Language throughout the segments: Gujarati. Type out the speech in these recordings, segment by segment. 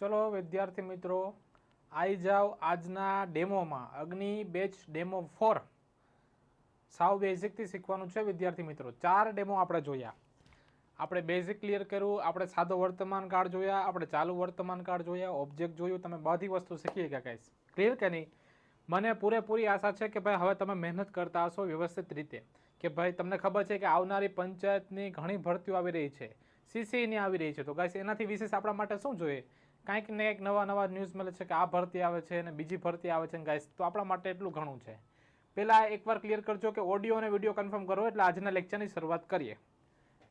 ચલો વિદ્યાર્થી મિત્રો આવી જાઓ આજના ડેમોમાં, અગ્નિ બેચ ડેમો ફોર. સાવ બેઝિકથી શીખવાનું છે વિદ્યાર્થી મિત્રો. ચાર ડેમો આપણે જોયા. આપણે બેઝિક ક્લિયર કર્યું, આપણે સાદો વર્તમાન કાળ જોયા, આપણે ચાલુ વર્તમાન કાળ જોયા, ઓબ્જેક્ટ જોયું, તમે બધી વસ્તુ શીખી ગયા કહીશ ક્લિયર કે નહીં? મને પૂરેપૂરી આશા છે કે ભાઈ હવે તમે મહેનત કરતા હશો વ્યવસ્થિત રીતે. કે ભાઈ તમને ખબર છે કે આવનારી પંચાયતની ઘણી ભરતીઓ આવી રહી છે. સીસીની આવી રહી છે. તો ગાઈસ એનાથી વિશેષ આપણા માટે શું જોઈએ? કાંઈક ને કંઈક નવા નવા ન્યૂઝ મળે છે કે આ ભરતી આવે છે અને બીજી ભરતી આવે છે ને ગાઈસ તો આપણા માટે એટલું ઘણું છે. પહેલાં એકવાર ક્લિયર કરજો કે ઓડિયો અને વીડિયો કન્ફર્મ કરો એટલે આજના લેક્ચરની શરૂઆત કરીએ.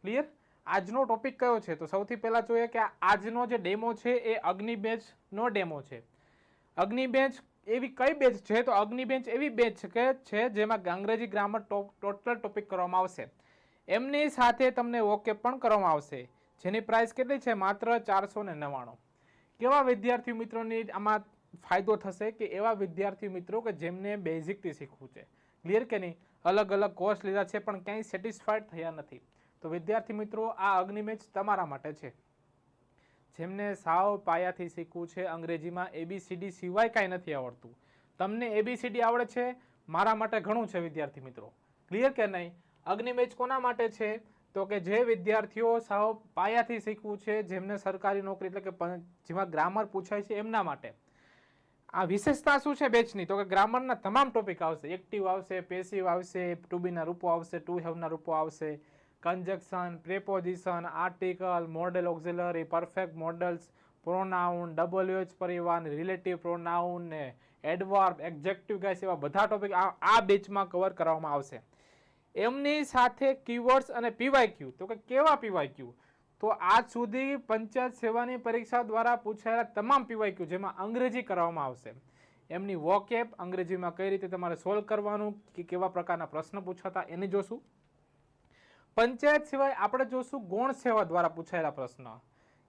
ક્લિયર આજનો ટોપિક કયો છે? તો સૌથી પહેલાં જોઈએ કે આજનો જે ડેમો છે એ અગ્નિ બેચનો ડેમો છે. અગ્નિ બેચ એવી કઈ બેચ છે? તો અગ્નિ બેચ એવી બેચ કે છે જેમાં અંગ્રેજી ગ્રામર ટોટલ ટોપિક કરવામાં આવશે. એમની સાથે તમને ઓકે પણ કરવામાં આવશે. જેની પ્રાઇસ કેટલી છે? માત્ર ચારસો ને નવ્વાણું. કેવા વિદ્યાર્થી મિત્રોની આમાં ફાયદો થશે કે એવા વિદ્યાર્થી મિત્રો કે જેમને બેઝિકથી શીખવું છે? ક્લિયર કે નહીં? અલગ અલગ કોર્સ લીધા છે, પણ ક્યાંય સેટિસ્ફાઈડ થયા નથી. તો વિદ્યાર્થી મિત્રો, આ અગ્નિ મેચ તમારા માટે છે. જેમને સાવ પાયાથી શીખવું છે, અંગ્રેજીમાં એબીસીડી સિવાય કાંઈ નથી આવડતું. તમને એબીસીડી આવડે છે? મારા માટે ઘણું છે વિદ્યાર્થી મિત્રો. ક્લિયર કે નહીં? અગ્નિ મેચ કોના માટે છે? તો કે જે વિદ્યાર્થીઓ સાવ પાયાથી શીખવું છે, જેમને સરકારી નોકરી એટલે કે જેમાં ગ્રામર પૂછાય છે એમના માટે. આ વિશેષતા શું છે બેચની? તો કે ગ્રામરના તમામ ટોપિક આવશે. એક્ટિવ આવશે, પેસિવ આવશે ટુ બીના રૂપો આવશે ટુ હેવના રૂપો આવશે. Conjunction, preposition, article, modal auxiliary, perfect modals, pronoun, W H પરિવાર રિલેટિવ પ્રોનાઉન ને એડવર્બ, એક્ઝેક્ટિવ ગાઈસ એવા બધા ટોપિક આ બેચમાં કવર કરવામાં આવશે. એમની સાથે કીવર્ડ્સ અને પીવાયક્યુ તો કે કેવા પીવાયક્યુ તો આજ સુધી પંચાયત સેવાની પરીક્ષા દ્વારા પૂછાયેલા તમામ પીવાયક્યુ જેમાં અંગ્રેજી કરવામાં આવશે. એમની વોકેપ અંગ્રેજીમાં કઈ રીતે તમારે સોલ્વ કરવાનું, કે કેવા પ્રકારના પ્રશ્ન પૂછાતા, એને જોશું. પંચાયત સિવાય આપણે જોશું ગૌણ સેવા દ્વારા પૂછાયેલા પ્રશ્ન.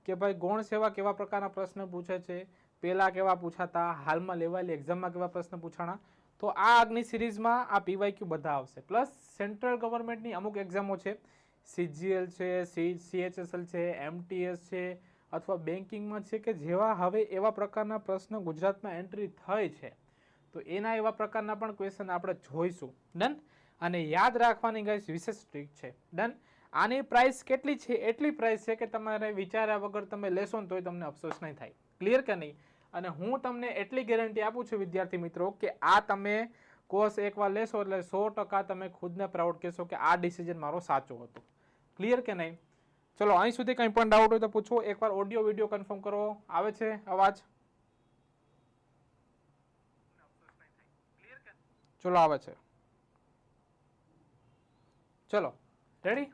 કે ભાઈ ગૌણ સેવા કેવા પ્રકારના પ્રશ્ન પૂછે છે? પહેલા કેવા પૂછાતા? હાલમાં લેવાયેલી એક્ઝામમાં કેવા પ્રશ્ન પૂછાણા? તો આ આગની સિરીઝમાં આ પીવાયક્યુ બધા આવશે. પ્લસ સેન્ટ્રલ ગવર્મેન્ટની અમુક એક્ઝામો છે. સીજીએલ છે, સી, સીએચએસએલ છે, એમટીએસ છે, અથવા બેન્કિંગમાં છે કે જેવા હવે એવા પ્રકારના પ્રશ્ન ગુજરાતમાં એન્ટ્રી થઈ છે. તો એના એવા પ્રકારના પણ ક્વેશ્ચન આપણે જોઈશું. ડન અને યાદ રાખવાની ગાઈસ વિશેષ ટ્રીક છે. ડન આની પ્રાઇસ કેટલી છે? એટલી પ્રાઇસ છે કે તમારે વિચાર્યા વગર તમે લેશો ને તોય તમને અફસોસ નહીં થાય. ક્લિયર કે નહીં? અને હું તમને એટલી ગેરંટી આપું છું, વિદ્યાર્થી મિત્રો, કે આ તમે કોર્સ એકવાર લેશો એટલે સો ટકા તમે ખુદને પ્રાઉડ કહેશો કે આ ડિસિઝન મારો સાચો હતો. ક્લિયર કે નહીં? ચલો, અહીં સુધી કંઈ પણ ડાઉટ હોય તો પૂછો. એકવાર ઓડિયો વીડિયો કન્ફર્મ કરો. આવે છે અવાજ? ચલો, આવે છે. ચલો રેડી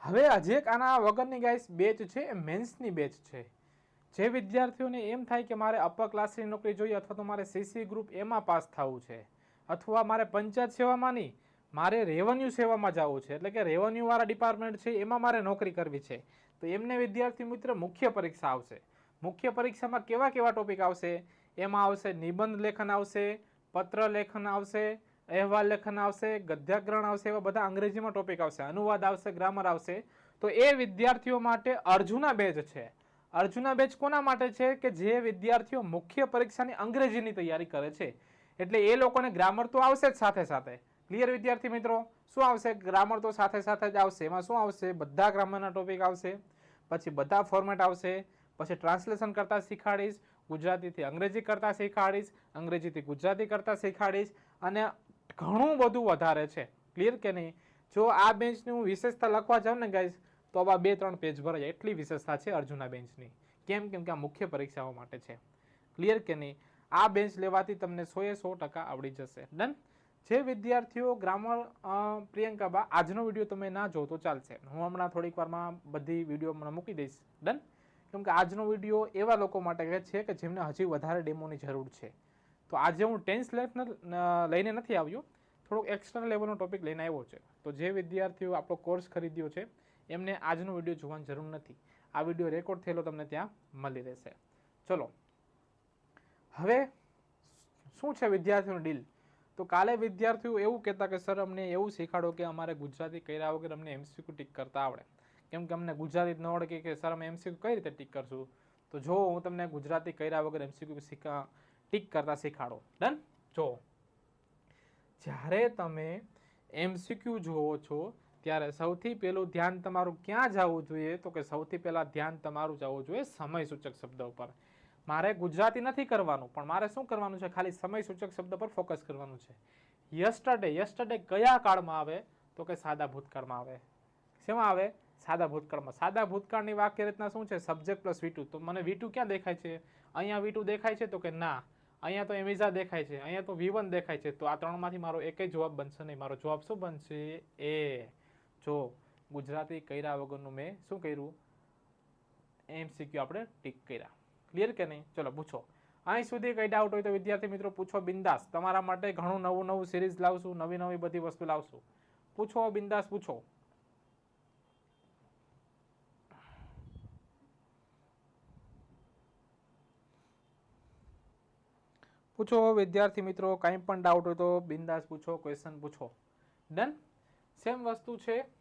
હવે હજી એક આના વગરની ગાઈસ બેચ છે, એ મેન્સની બેચ છે. જે વિદ્યાર્થીઓને એમ થાય કે મારે અપર ક્લાસની નોકરી જોઈએ અથવા તો મારે સીસી ગ્રુપ એમાં પાસ થવું છે, અથવા મારે પંચાયત સેવામાં નહીં, મારે રેવન્યુ સેવામાં જવું છે, એટલે કે રેવન્યુવાળા ડિપાર્ટમેન્ટ છે, એમાં મારે નોકરી કરવી છે. તો એમને વિદ્યાર્થી મિત્ર મુખ્ય પરીક્ષા આવશે. મુખ્ય પરીક્ષામાં કેવા કેવા ટોપિક આવશે? એમાં આવશે નિબંધ લેખન આવશે, પત્ર લેખન આવશે, અહેવાલ લેખન આવશે, ગદ્યાગ્રહણ આવશે, એવા બધા અંગ્રેજીમાં ટોપિક આવશે. અનુવાદ આવશે ગ્રામર આવશે. તો એ વિદ્યાર્થીઓ માટે અર્જુના બેચ છે. અર્જુના બેચ કોના માટે છે કે જે વિદ્યાર્થીઓ મુખ્ય પરીક્ષાની અંગ્રેજીની તૈયારી કરે છે? એટલે એ લોકોને ગ્રામર તો આવશે જ સાથે સાથે. ક્લિયર વિદ્યાર્થી મિત્રો? શું આવશે? ગ્રામર તો સાથે સાથે જ આવશે. એમાં શું આવશે? બધા ગ્રામરના ટોપિક આવશે. પછી બધા ફોર્મેટ આવશે. પછી ટ્રાન્સલેશન કરતાં શીખાડીશ ગુજરાતીથી અંગ્રેજી કરતાં શીખાડીશ અંગ્રેજીથી ગુજરાતી કરતાં શીખાડીશ અને ઘણું બધું વધારે છે. ક્લિયર કે નહીં? જો આ બેન્ચની હું વિશેષતા લખવા જાઉં ને ગાઈઝ તો આવા બે ત્રણ પેજ ભરાય એટલી વિશેષતા છે અર્જુના બેન્ચની કેમ? કેમ કે આ મુખ્ય પરીક્ષાઓ માટે છે. ક્લિયર કે નહીં? આ બેન્ચ લેવાથી તમને સોએ સો ટકા આવડી જશે. ડન જે વિદ્યાર્થીઓ ગ્રામર પ્રિયંકા બા, આજનો વીડિયો તમે ના જો તો ચાલશે. હું હમણાં થોડીક વારમાં બધી વીડિયો હમણાં મૂકી દઈશ. ડન કેમ કે આજનો વીડિયો એવા લોકો માટે છે કે જેમને હજી વધારે ડેમોની જરૂર છે. તો આજે હું ટેન્સ લાઈફ લઈને નથી આવ્યો. થોડોક એક્સ્ટ્રા લેવલનો ટોપિક લઈને આવ્યો છે. તો જે વિદ્યાર્થીઓ આપણો કોર્સ ખરીદ્યો છે એમને આજનો વીડિયો જોવાની જરૂર નથી. આ વીડિયો રેકોર્ડ થયેલો તમને ત્યાં મળી રહેશે. ચલો. હવે શું છે વિદ્યાર્થીઓનું ડીલ? તો કાલે વિદ્યાર્થીઓ એવું કહેતા કે, સર, અમને એવું શીખાડો કે અમારે ગુજરાતી કર્યા વગર અમને એમસીક્યુ ટીક કરતા આવડે. કેમ કે અમને ગુજરાતી ન આવડે કે સર, અમે એમસીક્યુ કઈ રીતે ટીક કરશું? તો જો હું તમને ગુજરાતી કર્યા વગર એમસીક્યુ શીખા, ટીક કરતા શીખાડો. ડન? જો. જ્યારે તમે એમસીક્યુ જોવો છો ત્યારે સૌથી પહેલું ધ્યાન તમારું ક્યાં જવું જોઈએ? તો કે સૌથી પહેલાં ધ્યાન તમારું જવું જોઈએ સમય સૂચક શબ્દ ઉપર. મારે ગુજરાતી નથી કરવાનું, પણ મારે શું કરવાનું છે? ખાલી સમય સૂચક શબ્દ પર ફોકસ કરવાનું છે. યસ્ટરડે યસ્ટરડે કયા કાળમાં આવે? તો કે સાદા ભૂતકાળમાં આવે. શેમાં આવે? સાદા ભૂતકાળમાં. સાદા ભૂતકાળની વાક્ય રીતના શું છે? સબ્જેક્ટ પ્લસ વીટુ તો મને વીટુ ક્યાં દેખાય છે? અહીંયા વીટુ દેખાય છે તો કે ના. અહીંયા તો એમિઝા દેખાય છે. અહીંયા તો વી દેખાય છે. તો આ ત્રણમાંથી મારો એક જવાબ બનશે નહીં. મારો જવાબ શું બનશે? એ જો ગુજરાતી કર્યા વગરનું મેં શું કર્યું? એમસીક્યુ આપણે ટીક કર્યા. ક્લિયર કે નહીં? ચલો, પૂછો. અહીં સુધી કઈ ડાઉટ હોય તો વિદ્યાર્થી મિત્રો, પૂછો બિંદાસ. તમારા માટે ઘણું નવું નવું સિરીઝ લાવશું, નવી નવી બધી વસ્તુ લાવશું. પૂછો, બિંદાસ પૂછો. પૂછો, વિદ્યાર્થી મિત્રો, કાંઈ પણ ડાઉટ હોય તો બિંદાસ પૂછો ક્વેશ્ચન પૂછો. ડન સેમ વસ્તુ છે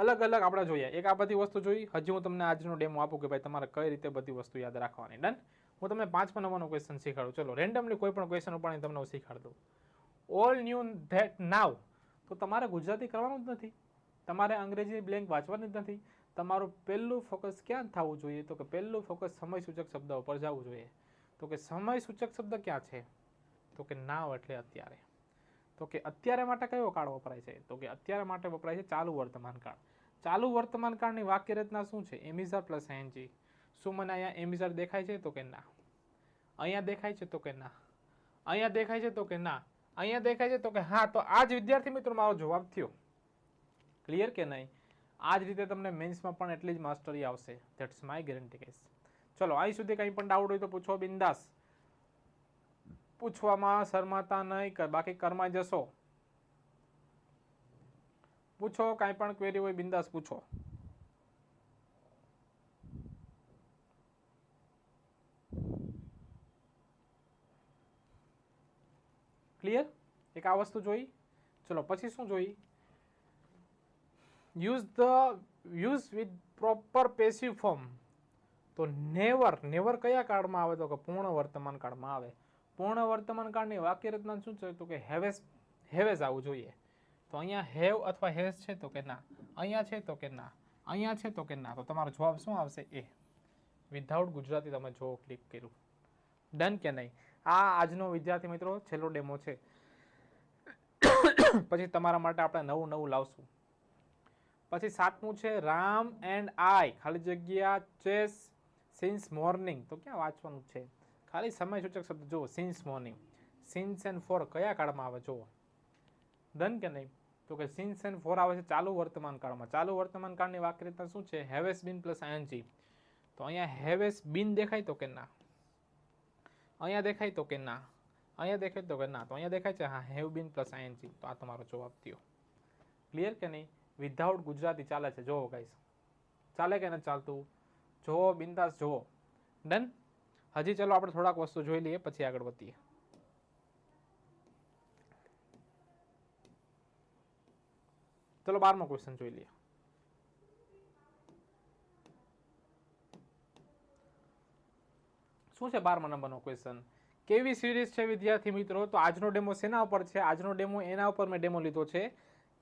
અલગ અલગ આપણે જોઈએ. એક આ બધી વસ્તુ જોઈ. હજી હું તમને આજનો ડેમો આપું કે ભાઈ તમારે કઈ રીતે બધી વસ્તુ યાદ રાખવાની. ડન હું તમને પાંચમા નંબરનો ક્વેશ્ચન શીખવાડું. ચલો રેન્ડમલી કોઈ પણ ક્વેશ્ચન ઉપાડીને તમને હું દઉં. ઓલ ન્યૂ ધેટ નાવ તો તમારે ગુજરાતી કરવાનું જ નથી. તમારે અંગ્રેજી બ્લેન્ક વાંચવાની જ નથી. તમારું પહેલું ફોકસ ક્યાં થવું જોઈએ? તો કે પહેલું ફોકસ સમય સૂચક શબ્દ ઉપર જવું જોઈએ. તો કે સમય સૂચક શબ્દ ક્યાં છે? તો કે નાવ એટલે અત્યારે. તો કે અત્યારે માટે કયો કાળ વપરાય છે? તો કે અત્યારે માટે વપરાય છે ચાલુ વર્તમાન કાળ. ચાલુ વર્તમાન કાળની વાક્ય રચના શું છે? એમિઝા પ્લસ એનજી શું મને અહીંયા એમિઝર દેખાય છે? તો કે ના. અહીંયા દેખાય છે? તો કે ના. અહીંયા દેખાય છે? તો કે ના. અહીંયા દેખાય છે? તો કે હા, તો આ જ વિદ્યાર્થી મિત્રો મારો જવાબ થયો. ક્લિયર કે નહીં? આ જ રીતે તમને મેન્સમાં પણ એટલી જ માસ્ટરી આવશે. ધેટ્સ માય ગેરંટી કેસ ચલો, અહીં સુધી કંઈ પણ ડાઉટ હોય તો પૂછો, બિંદાસ. પૂછવામાં શરમાતા નહીં કર- બાકી કરમાઈ જશો. પૂછો, કાંઈ પણ ક્વેરી હોય, બિંદાસ પૂછો. ક્લિયર એક આ વસ્તુ જોઈ? ચલો, પછી શું જોઈ? Use the use with proper passive form તો નેવર નેવર કયા કાળમાં આવે? તો કે પૂર્ણ વર્તમાન કાળમાં આવે. પૂર્ણ વર્તમાન કાળની વાક્ય રચના શું છે? તો કે હેવેસ હેવેસ આવવું જોઈએ. તો અહીંયા હેવ અથવા હેઝ છે તો કે ના. અહીંયા છે તો કે ના. અહીંયા છે તો કે ના. તો તમારો જવાબ શું આવશે? એ. વિધાઉટ ગુજરાતી તમે જો ક્લિક કર્યું. ડન કે નહીં? આ આજનો વિદ્યાર્થી મિત્રો છેલ્લો ડેમો છે. પછી તમારા માટે આપણે નવું નવું લાવશું. પછી સાતમું છે, રામ એન્ડ આઈ. ખાલી જગ્યા ચેસ સિન્સ મોર્નિંગ. તો ક્યાં વાંચવાનું છે? ખાલી સમય સૂચક શબ્દ જુઓ since morning since and for કયા કાળમાં આવે? જુઓ. ડન કે નહીં? તો કે સિન્સ એન્ડ ફોર આવે છે ચાલુ વર્તમાન કાળમાં. ચાલુ વર્તમાન કાળની વાક્યતા શું છે? હેવેસ બીન પ્લસ આઈએનજી તો અહીંયા હેવેસ બીન દેખાય તો કે ના? અહીંયા દેખાય તો કે ના? અહીંયા દેખાય તો કે ના? તો અહીંયા દેખાય છે, હા હેવ બીન પ્લસ આઈએનજી તો આ તમારો જવાબ થયો. ક્લિયર કે નહીં? વિધાઉટ ગુજરાતી ચાલે છે. જોવો ગાઈસ ચાલે કે નથી ચાલતું? જોવો બિંદાસ જોવો ડન હજી ચલો આપણે થોડાક વસ્તુ જોઈ લઈએ, પછી આગળ વધીએ. ચલો બારમો ક્વેશ્ચન જોઈ લઈએ. શું છે બારમા નંબરનો ક્વેશ્ચન કેવી સિરીઝ છે વિદ્યાર્થી મિત્રો? તો આજનો ડેમો શેના ઉપર છે? આજનો ડેમો એના ઉપર મેં ડેમો લીધો છે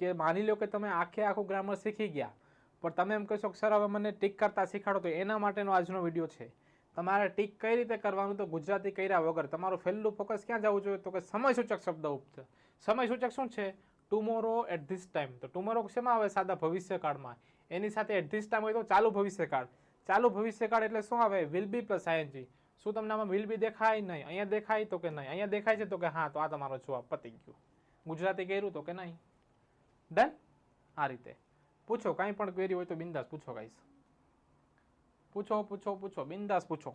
કે માની લો કે તમે આખે આખું ગ્રામર શીખી ગયા, પણ તમે એમ કહેશો કે સર, હવે મને ટીક કરતા શીખાડો. તો એના માટેનો આજનો વીડિયો છે. તમારે ટીક કઈ રીતે કરવાનું તો ગુજરાતી કર્યા વગર. તમારું પહેલું ફોકસ ક્યાં જવું જોઈએ? તો કે સમયસૂચક શબ્દ ઉપર સમયસૂચક શું છે? ટુમોરો એટ ધીસ ટાઈમ તો ટુમોરો શેમાં આવે? સાદા ભવિષ્યકાળમાં. એની સાથે એટ ધીસ ટાઈમ હોય તો ચાલુ ભવિષ્યકાળ. ચાલુ ભવિષ્યકાળ એટલે શું આવે? વિલ બી પ્લસ આઈએનજી શું તમને આમાં વિલ બી દેખાય? નહીં. અહીંયા દેખાય તો કે નહીં. અહીંયા દેખાય છે તો કે હા, તો આ તમારો જવાબ પતી ગયો. ગુજરાતી કર્યું તો કે નહીં? ડન આ રીતે. પૂછો, કાંઈ પણ ક્વેરી હોય તો બિંદાસ પૂછો ગાઈસ પૂછો પૂછો પૂછો બિંદાસ પૂછો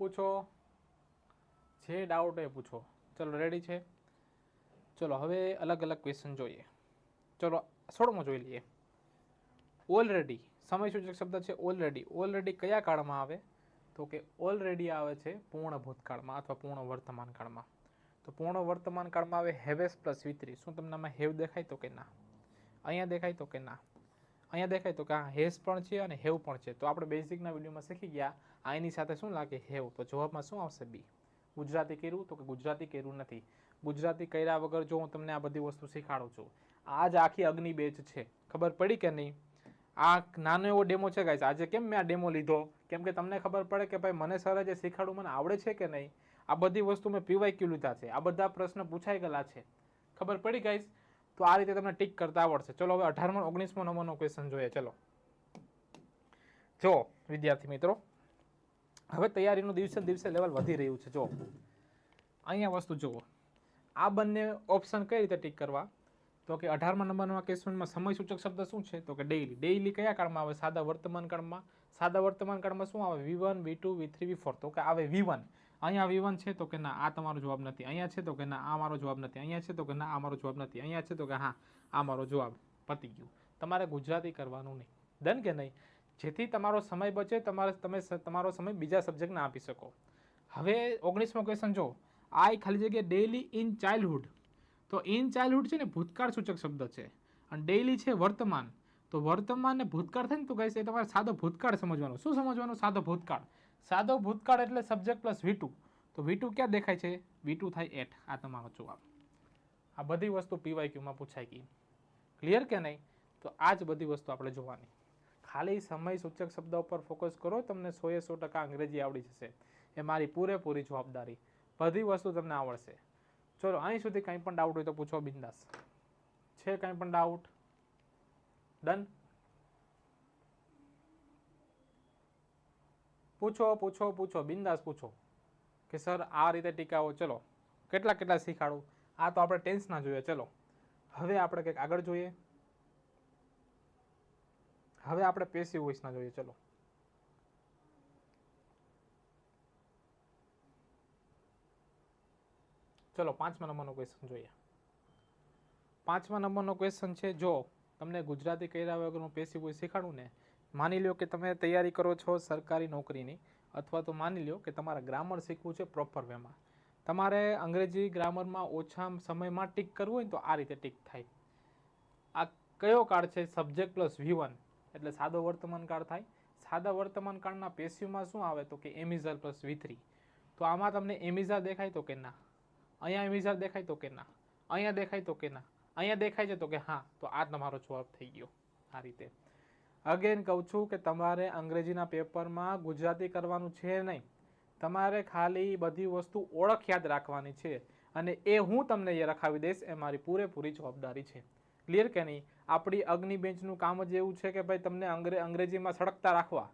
પૂછો જે ડાઉટ હોય એ પૂછો ચલો રેડી છે ચલો હવે અલગ અલગ ક્વેશ્ચન જોઈએ ચલો સોળમો જોઈ લઈએ. ઓલરેડી સમયસૂચક શબ્દ છે ઓલરેડી ઓલરેડી કયા કાળમાં આવે? તો કે ઓલરેડી આવે છે પૂર્ણ ભૂતકાળમાં અથવા પૂર્ણ વર્તમાન કાળમાં. તો પૂર્ણ વર્તમાન કાળમાં આવે હેવેસ પ્લસ વિતરી શું તમને આમાં હેવ દેખાય તો કે ના? અહીંયા દેખાય તો કે ના? અહીંયા દેખાય તો કે હા, હેસ પણ છે અને હેવ પણ છે. તો આપણે બેઝિકના વિડીયોમાં શીખી ગયા. આ એની સાથે શું લાગે હેવ? તો જવાબમાં શું આવશે બી? ગુજરાતી કર્યું તો કે ગુજરાતી કર્યું નથી. ગુજરાતી કર્યા વગર જો હું તમને આ બધી વસ્તુ શીખાડું છું. આ જ આખી અગ્નિ બેચ છે. ખબર પડી કે નહીં? આ નાનો એવો ડેમો છે ગાઈસ આજે કેમ મેં આ ડેમો લીધો? કેમ કે તમને ખબર પડે કે ભાઈ મને સર જે શીખાડું મને આવડે છે કે નહીં? આ બધી વસ્તુ મેં પીવાય ક્યુ લીધા છે? આ બધા પ્રશ્ન પૂછાઈ ગયેલા છે. ખબર પડી ગાઈસ તો આ રીતે તમને ટીક કરતા આવડશે. ચલો, હવે અઢારમો ઓગણીસમો નંબરનો ક્વેશ્ચન જોઈએ. ચલો. જો, વિદ્યાર્થી મિત્રો હવે તૈયારીનું દિવસે દિવસે લેવલ વધી રહ્યું છે, જો. અહીંયા વસ્તુ જુઓ. આ બંને ઓપ્શન કઈ રીતે ટીક કરવા? તો કે અઢારમા નંબરના ક્વેશ્ચનમાં સમય સૂચક શબ્દ શું છે? તો કે ડેઈલી ડેઈલી કયા કાળમાં આવે? સાદા વર્તમાન કાળમાં. સાદા વર્તમાન કાળમાં શું આવે? V one V two V three V four તો કે આવે વી વન અહીંયા વી વન છે તો કે ના, આ તમારો જવાબ નથી. અહીંયા છે તો કે ના, આ મારો જવાબ નથી. અહીંયા છે તો કે ના, આ મારો જવાબ નથી. અહીંયા છે તો કે હા, આ મારો જવાબ પતી ગયું. તમારે ગુજરાતી કરવાનું નહીં. ડન કે નહીં? જેથી તમારો સમય બચે, તમારે તમે તમારો સમય બીજા સબ્જેક્ટને આપી શકો. હવે ઓગણીસમો ક્વેશ્ચન જો આઈ ખાલી જગ્યાએ ડેઈલી ઇન ચાઇલ્ડહુડ તો ઇન ચાઇલ્ડહુડ છે ને ભૂતકાળ સૂચક શબ્દ છે. અને ડેઇલી છે વર્તમાન. તો વર્તમાન ને ભૂતકાળ થાય ને તો કહીશ એ તમારે સાદો ભૂતકાળ સમજવાનો. શું સમજવાનું? સાદો ભૂતકાળ. સાદો ભૂતકાળ એટલે સબ્જેક્ટ પ્લસ વી તો વી ક્યાં દેખાય છે? વી થાય એટ આ તમારો જવાબ. આ બધી વસ્તુ પીવાય ક્યુમાં પૂછાય ગઈ. ક્લિયર કે નહીં? તો આ જ બધી વસ્તુ આપણે જોવાની. ખાલી સમય સૂચક શબ્દ ઉપર ફોકસ કરો, તમને સોએ સો ટકા અંગ્રેજી આવડી જશે. એ મારી પૂરેપૂરી જવાબદારી. બધી વસ્તુ તમને આવડશે. ચલો, અહીં સુધી કંઈ પણ ડાઉટ હોય તો પૂછો, બિંદાસ. છે કંઈ પણ ડાઉટ ડન પૂછો પૂછો પૂછો, બિંદાસ પૂછો. કે સર, આ રીતે ટીકાઓ, ચલો. કેટલા કેટલા શીખાડું? આ તો આપણે ટેન્સના જોઈએ, ચલો. હવે આપણે કંઈક આગળ જોઈએ. હવે આપણે પેસિવ વોઇસના જોઈએ, ચલો. ચલો, પાંચમા નંબરનો ક્વેશ્ચન જોઈએ. પાંચમા નંબરનો ક્વેશ્ચન છે, જો તમને ગુજરાતી કર્યા વગરનું પેસિવ વોઇસ શીખાડું ને, માની લ્યો કે તમે તૈયારી કરો છો સરકારી નોકરીની, અથવા તો માની લ્યો કે તમારે ગ્રામર શીખવું છે પ્રોપર વેમાં તમારે અંગ્રેજી ગ્રામરમાં ઓછા સમયમાં ટીક કરવું હોય તો આ રીતે ટીક થાય. આ કયો કાળ છે? સબ્જેક્ટ પ્લસ વી વન એટલે સાદો વર્તમાન કાળ થાય. સાદા વર્તમાન કાળના પેશિવમાં શું આવે તો કે એમિઝર પ્લસ વિથરી થ્રી. તો આમાં તમને એમિઝા દેખાય તો કે ના. અહીંયા એમિઝર દેખાય તો કે ના. અહીંયા દેખાય તો કે ના. અહીંયા દેખાય છે તો કે હા. તો આ તમારો જવાબ થઈ ગયો આ રીતે. અગેન કહું છું કે તમારે અંગ્રેજીના પેપરમાં ગુજરાતી કરવાનું છે નહીં. તમારે ખાલી બધી વસ્તુ ઓળખ યાદ રાખવાની છે. અને એ હું તમને એ રખાવી દઈશ. એ મારી પૂરેપૂરી જવાબદારી છે. ક્લિયર કે નહીં? આપણી અગ્નિ બેન્ચનું કામ જ એવું છે કે ભાઈ તમને અંગ્રે, અંગ્રેજીમાં સળગતા રાખવા.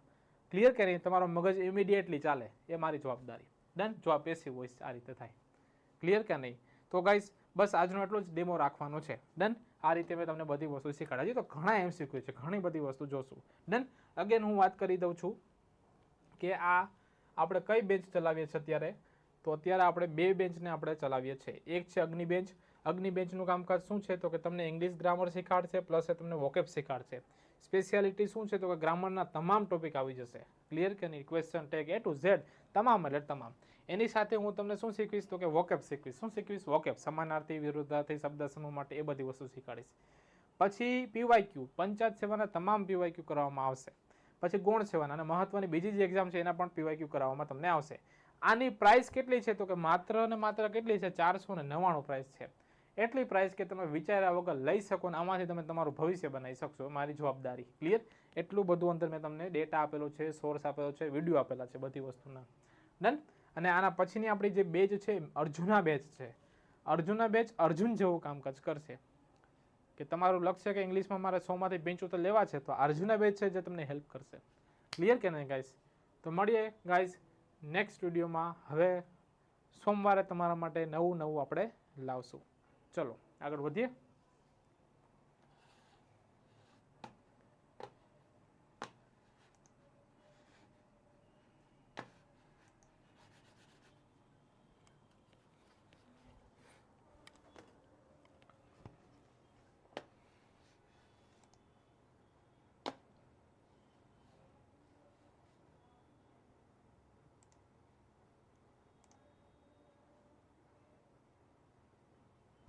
ક્લિયર કે નહીં? તમારો મગજ ઇમિડિયેટલી ચાલે. એ મારી જવાબદારી. ડન જો આ પેસિવ વોઇસ આ રીતે થાય. ક્લિયર કે નહીં? તો ગાઈસ બસ આજનો એટલો જ ડેમો રાખવાનો છે. ડન આ રીતે મેં તમને બધી વસ્તુ શીખવાડી. તો ઘણા એમ શીખ્યું છે. ઘણી બધી વસ્તુ જોશું. ડન અગેન હું વાત કરી દઉં છું કે આ આપણે કઈ બેન્ચ ચલાવીએ છીએ અત્યારે? તો અત્યારે આપણે બે બેન્ચને આપણે ચલાવીએ છીએ. એક છે અગ્નિ બેન્ચ અગ્નિ બેન્ચનું કામકાજ શું છે? તો કે તમને ઇંગ્લિશ ગ્રામર શીખાડશે પ્લસ એ તમને વોકેપ શીખાડશે. સ્પેશિયાલિટી શું છે? તો કે ગ્રામરના તમામ ટોપિક આવી જશે. ક્લિયર કે નહીં? Question tag A to Z તમામ એટલે તમામ. એની સાથે હું તમને શું શીખવીશ? તો કે વોકેપ શીખવીશ. શું શીખવીશ? વોકેપ સમાનાર્થી, વિરુદ્ધાર્થી શબ્દ સમૂહ માટે એ બધી વસ્તુ શીખવાડીશ પછી પીવાયક્યુ પંચાયત સેવાના તમામ પીવાયક્યુ કરવામાં આવશે. પછી ગુણ સેવાના અને મહત્વની બીજી જે એક્ઝામ છે એના પણ પીવાય ક્યુ કરાવવામાં તમને આવશે. આની પ્રાઇસ કેટલી છે? તો કે માત્ર ને માત્ર કેટલી છે? ચારસો ને નવ્વાણું પ્રાઇસ છે. એટલી પ્રાઇસ કે તમે વિચાર્યા વગર લઈ શકો ને આમાંથી તમે તમારું ભવિષ્ય બનાવી શકશો. મારી જવાબદારી. ક્લિયર એટલું બધું અંદર મેં તમને ડેટા આપેલો છે સોર્સ આપેલો છે વીડિયો આપેલા છે બધી વસ્તુના. ડન અને આના પછીની આપણી જે બેચ છે, અર્જુના બેચ છે. અર્જુના બેચ અર્જુન જેવું કામકાજ કરશે. કે તમારું લક્ષ્ય કે ઇંગ્લિશમાં મારે સોમાંથી પંચોતેર લેવા છે, તો અર્જુના બેચ છે જે તમને હેલ્પ કરશે. ક્લિયર કે નહીં ગાઈસ તો મળીએ ગાઈસ નેક્સ્ટ વિડીયોમાં હવે સોમવારે તમારા માટે નવું નવું આપણે લાવશું. ચલો આગળ વધીએ.